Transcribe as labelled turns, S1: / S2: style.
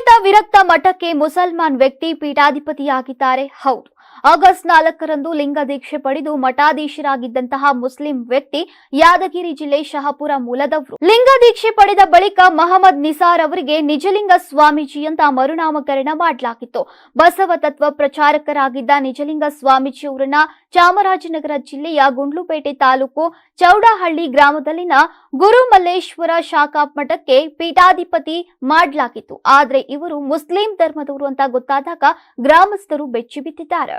S1: ಲಿಂಗಾಯತ ವಿರಕ್ತ ಮಠಕ್ಕೆ ಮುಸಲ್ಮಾನ್ ವ್ಯಕ್ತಿ ಪೀಠಾಧಿಪತಿಯಾಗಿದ್ದಾರೆ. ಹೌದು. ಆಗಸ್ಟ್ ನಾಲ್ಕರಂದು ಲಿಂಗ ದೀಕ್ಷೆ ಪಡೆದು ಮಠಾಧೀಶರಾಗಿದ್ದಂತಹ ಮುಸ್ಲಿಂ ವ್ಯಕ್ತಿ ಯಾದಗಿರಿ ಜಿಲ್ಲೆ ಶಹಾಪುರ ಮೂಲದವರು. ಲಿಂಗ ದೀಕ್ಷೆ ಪಡೆದ ಬಳಿಕ ಮಹಮ್ಮದ್ ನಿಸಾರ್ ಅವರಿಗೆ ನಿಜಲಿಂಗ ಸ್ವಾಮೀಜಿ ಅಂತ ಮರುನಾಮಕರಣ ಮಾಡಲಾಗಿತ್ತು. ಬಸವ ತತ್ವ ಪ್ರಚಾರಕರಾಗಿದ್ದ ನಿಜಲಿಂಗ ಸ್ವಾಮೀಜಿ ಅವರನ್ನ ಚಾಮರಾಜನಗರ ಜಿಲ್ಲೆಯ ಗುಂಡ್ಲುಪೇಟೆ ತಾಲೂಕು ಚೌಡಹಳ್ಳಿ ಗ್ರಾಮದಲ್ಲಿನ ಗುರುಮಲ್ಲೇಶ್ವರ ಶಾಖಾ ಮಠಕ್ಕೆ ಪೀಠಾಧಿಪತಿ ಮಾಡಲಾಗಿತ್ತು. ಆದ್ರೆ ಇವರು ಮುಸ್ಲಿಂ ಧರ್ಮದವರು ಅಂತ ಗೊತ್ತಾದಾಗ ಗ್ರಾಮಸ್ಥರು ಬೆಚ್ಚಿ ಬಿದ್ದಿದ್ದಾರೆ.